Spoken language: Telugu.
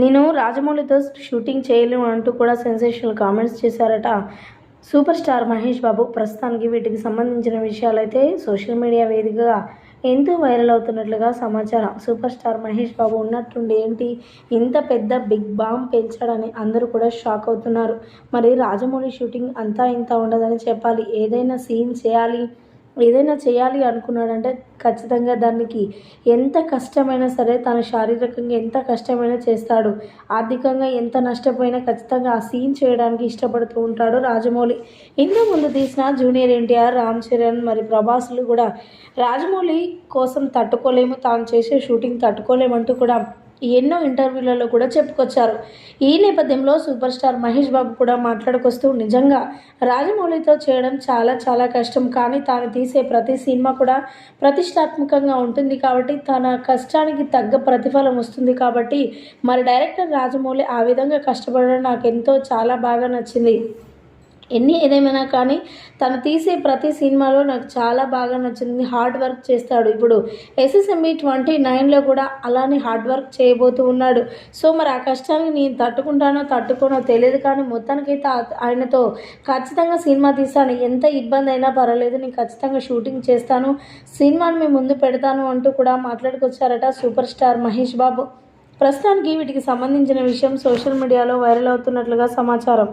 నేను రాజమౌళితో షూటింగ్ చేయలేను అంటూ కూడా సెన్సేషనల్ కామెంట్స్ చేశారట. సూపర్ స్టార్ మహేష్ బాబు ప్రస్తుతానికి వీటికి సంబంధించిన విషయాలైతే సోషల్ మీడియా వేదికగా ఎంతో వైరల్ అవుతున్నట్లుగా సమాచారం. సూపర్ స్టార్ మహేష్ బాబు ఉన్నట్టుండి ఏంటి? ఇంత పెద్ద బిగ్ బాంబ్ పేల్చాడని అందరూ కూడా షాక్ అవుతున్నారు. మరి రాజమౌళి షూటింగ్ అంతా ఇంత ఉండదని చెప్పాలి. ఏదైనా సీన్ చేయాలి. ఏదైనా చేయాలి అనుకున్నాడంటే ఖచ్చితంగా దానికి ఎంత కష్టమైనా సరే తన శారీరకంగా ఎంత కష్టమైనా చేస్తాడు. ఆర్థికంగా ఎంత నష్టపోయినా ఖచ్చితంగా ఆ సీన్ చేయడానికి ఇష్టపడుతూ ఉంటాడు రాజమౌళి. ఇంతకు ముందు తీసిన జూనియర్ ఎన్టీఆర్ రామ్ చరణ్ మరి ప్రభాస్లు కూడా రాజమౌళి కోసం తట్టుకోలేము తాను చేసే షూటింగ్ తట్టుకోలేమంటూ కూడా ఎన్నో ఇంటర్వ్యూలలో కూడా చెప్పుకొచ్చారు. ఈ నేపథ్యంలో సూపర్ స్టార్ మహేష్ బాబు కూడా మాట్లాడుకొస్తూ నిజంగా రాజమౌళితో చేయడం చాలా చాలా కష్టం. కానీ తాను తీసే ప్రతి సినిమా కూడా ప్రతిష్టాత్మకంగా ఉంటుంది కాబట్టి తన కష్టానికి తగ్గ ప్రతిఫలం వస్తుంది కాబట్టి మరి డైరెక్టర్ రాజమౌళి ఆ విధంగా కష్టపడడం నాకు ఎంతో చాలా బాగా నచ్చింది. ఎన్ని ఏదేమైనా కానీ తను తీసే ప్రతి సినిమాలో నాకు చాలా బాగా నచ్చింది. హార్డ్ వర్క్ చేస్తాడు. ఇప్పుడు ఎస్ఎస్ఎంఈ ట్వంటీ నైన్లో కూడా అలానే హార్డ్ వర్క్ చేయబోతూ ఉన్నాడు. సో మరి ఆ కష్టాన్ని నేను తట్టుకుంటానో తట్టుకోనో తెలియదు కానీ మొత్తానికైతే ఆయనతో ఖచ్చితంగా సినిమా తీస్తాను. ఎంత ఇబ్బంది అయినా పర్వాలేదు. నేను ఖచ్చితంగా షూటింగ్ చేస్తాను. సినిమాని మీ ముందు పెడతాను అంటూ కూడా మాట్లాడుకొచ్చారట సూపర్ స్టార్ మహేష్ బాబు. ప్రస్తుతానికి వీటికి సంబంధించిన విషయం సోషల్ మీడియాలో వైరల్ అవుతున్నట్లుగా సమాచారం.